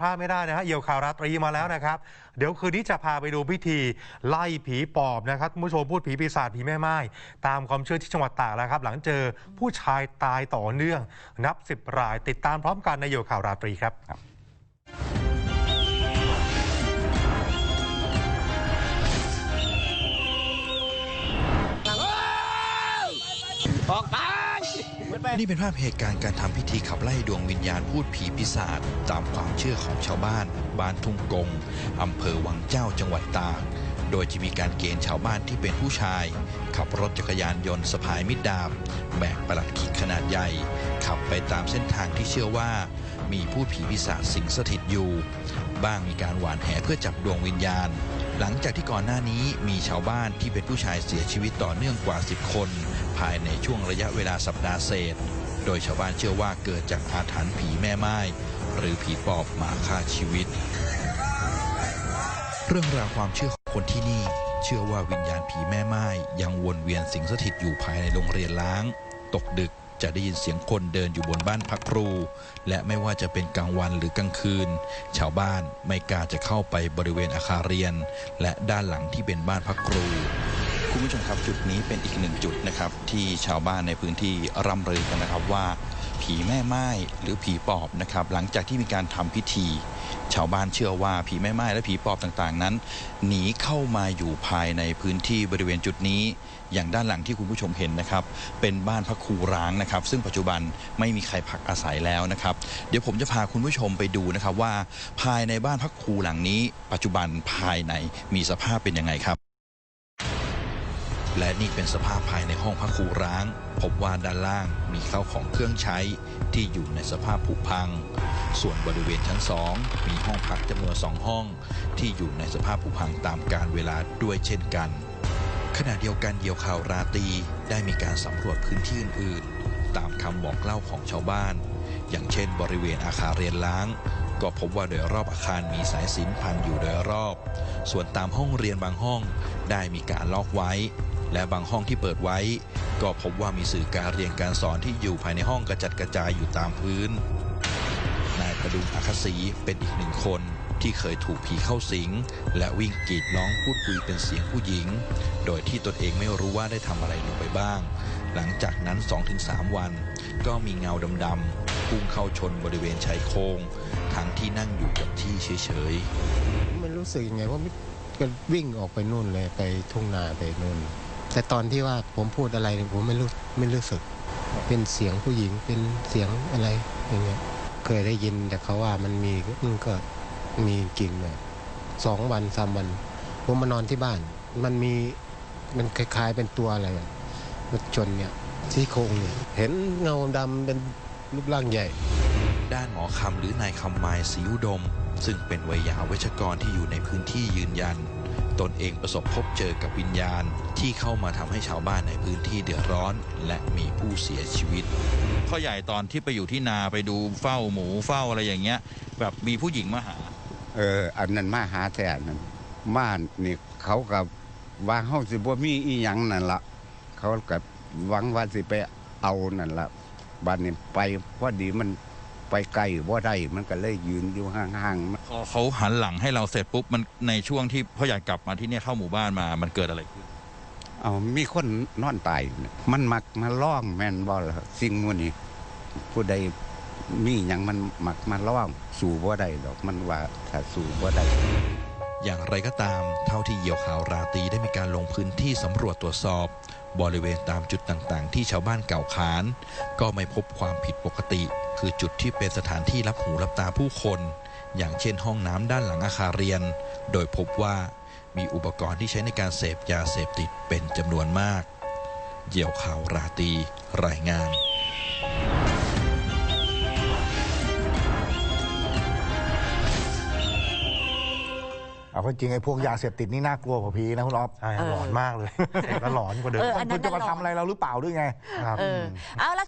พลาดไม่ได้นะฮะเอี่ยวข่าวราตรีมาแล้วนะครับ เดี๋ยวคืนนี้จะพาไปดูพิธีไล่ผีปอบนะครับคุณผู้ชมพูดผีปีศาจผีแม่ไม้ตามความเชื่อที่จังหวัดตากแล้วครับ หลังเจอผู้ชายตายต่อเนื่อง นับสิบรายติดตามพร้อมกันในเอี่ยวข่าวราตรีครับ นี่เป็นภาพเหตุการณ์การทำพิธีขับไล่ดวงวิญญาณพูดผีปีศาจตามความเชื่อของชาวบ้าน บ้านทุ่งกงอำเภอวังเจ้าจังหวัดตาก โดยจะมีการเกณฑ์ชาวบ้านที่เป็นผู้ชาย ขับรถจักรยานยนต์สะพายมิดดาบ แบกประหลัดขิกขนาดใหญ่ ขับไปตามเส้นทางที่เชื่อว่า มีพูดผีปีศาสิงสถิตอยู่ บ้างมีการหวานแหเพื่อจับดวงวิญญาณ หลังจากที่ก่อนหน้านี้มีชาวบ้านที่เป็นผู้ชายเสียชีวิตต่อเนื่องกว่า 10 คน ภายในช่วงระยะเวลาสัปดาห์เศษ โดยชาวบ้านเชื่อว่าเกิดจากอาถรรพ์ผีแม่ไม้หรือผีปอบมาฆ่าชีวิต เรื่องราวความเชื่อของคนที่นี่ เชื่อว่าวิญญาณผีแม่ไม้ยังวนเวียนสิงสถิตอยู่ภายในโรงเรียนล้าง ตกดึก จะได้ยินเสียงคนเดินอยู่บนบ้านพักครู และไม่ว่าจะเป็นกลางวันหรือกลางคืน ชาวบ้านไม่กล้าจะเข้าไปบริเวณอาคารเรียน และด้านหลังที่เป็นบ้านพักครู คุณผู้ชมครับจุดนี้เป็นอีกหนึ่งจุดนะครับที่ชาวบ้านในพื้นที่ร่ำลือกันนะครับว่า ผีแม่ไม้หรือผีปอบนะครับหลังจากที่มีการทำพิธี ชาวบ้านเชื่อว่าผีแม่ไม้และผีปอบต่างๆ นั้น หนีเข้ามาอยู่ภายในพื้นที่บริเวณจุดนี้ อย่างด้านหลังที่คุณผู้ชมเห็นนะครับเป็นบ้านพระครูร้างนะครับ ซึ่งปัจจุบันไม่มีใครพักอาศัยแล้วนะครับ เดี๋ยวผมจะพาคุณผู้ชมไปดูนะครับว่า ภายในบ้านพระครูหลังนี้ ปัจจุบันภายในมีสภาพเป็นยังไงครับ และนี่เป็นสภาพภายในห้องพระครูร้าง พบว่าด้านล่างมีข้าวของเครื่องใช้ที่อยู่ในสภาพผุพัง ส่วนบริเวณชั้นสองมีห้องพักจำนวนสองห้อง ที่อยู่ในสภาพผุพังตามกาลเวลาด้วยเช่นกัน ขณะเดียวกันเดียวข่าวราตรีได้มีการสำรวจพื้นที่อื่นๆ ตามคำบอกเล่าของชาวบ้าน อย่างเช่น บริเวณอาคารเรียนล้างก็พบว่าโดยรอบอาคารมีสายสินพันอยู่โดยรอบ ส่วนตามห้องเรียนบางห้องได้มีการล็อกไว้ และบางห้องที่เปิดไว้ ก็พบว่ามีสื่อการเรียนการสอนที่อยู่ภายในห้องกระจัดกระจายอยู่ตามพื้น นายประดุงอาคศีเป็นอีกหนึ่งคนที่เคยถูกผีเข้าสิง และวิ่งกรีดร้องพูดคุยเป็นเสียงผู้หญิง โดยที่ตนเองไม่รู้ว่าได้ทำอะไรลงไปบ้าง หลังจากนั้น 2-3 วัน ก็มีเงาดำๆพุ่งเข้าชนบริเวณชายโครงทั้งที่นั่งอยู่กับที่เฉยๆไม่รู้สึกยังไงว่าม่ก็วิ่งออกไปนู่นเลยไปทุ่งนาไปนู่น แต่ตอนที่ว่าผมพูดอะไรเนี่ยผมไม่รู้ไม่รู้สึกเป็นเสียงผู้หญิงเป็นเสียงอะไรอย่างเงี้ยเคยได้ยินแต่เขาว่ามันมีมันก็มีจริงเลยสองวันสามวันผมมานอนที่บ้าน มันมีมันคล้ายๆเป็นตัวอะไรอะรถชนเนี่ยที่โครงเนี่ยเห็นเงาดำเป็นรูปร่างใหญ่ ด้านหมอคำหรือนายคำไมศรีอุดม ซึ่งเป็นวัยยาเวชกรที่อยู่ในพื้นที่ยืนยัน ตนเองประสบพบเจอกับวิญญาณที่เข้ามาทำให้ชาวบ้านในพื้นที่เดือดร้อน และมีผู้เสียชีวิต พ่อใหญ่ตอนที่ไปอยู่ที่นาไปดูเฝ้าหมูเฝ้าอะไรอย่างเงี้ย แบบมีผู้หญิงมาหา เออ อันนั้นมาหาแต่นนั้นม่านนี่เขากับว่าเฮาสิบ่มีอีหยังนั่นละเขากับหวังว่าสิไปเอานั่นละบัดนี้ไปพอดีมัน ไปไกลบ่ได้มันก็เลยยืนอยู่ห่างๆมันพอเขาหันหลังให้เราเสร็จปุ๊บมันในช่วงที่พ่อใหญ่กลับมาที่เนี่ยเข้าหมู่บ้านมามันเกิดอะไรขึ้นเอามีคนนอนตายน่ะมันมักมาล่องแม่นบ่ล่ะสิ่งมื้นี้ผู้ใดมีหยังมันมักมาล่องสู่บ่ได้ดอกมันว่าถ้าสู่บ่ได้อย่างไรก็ตาม เท่าที่เหยี่ยวข่าวราตรีได้มีการลงพื้นที่สำรวจตรวจสอบ บริเวณตามจุดต่างๆ ที่ชาวบ้านเก่าขาน ก็ไม่พบความผิดปกติ คือจุดที่เป็นสถานที่รับหูรับตาผู้คน อย่างเช่นห้องน้ำด้านหลังอาคารเรียน โดยพบว่ามีอุปกรณ์ที่ใช้ในการเสพยาเสพติดเป็นจำนวนมากเหยี่ยวข่าวราตีรายงาน เอาเข้าจริงไอ้พวกยาเสพติดนี่น่ากลัวกว่าผีนะคุณอ๊อฟใช่ครับหลอนมากเลยเสพแล้วหลอนกว่าเดิมเอออันนั้คุนณจะมาน่ะหลอน ทำอะไรเราหรือเปล่าด้วยไง ครับ เออเอาละ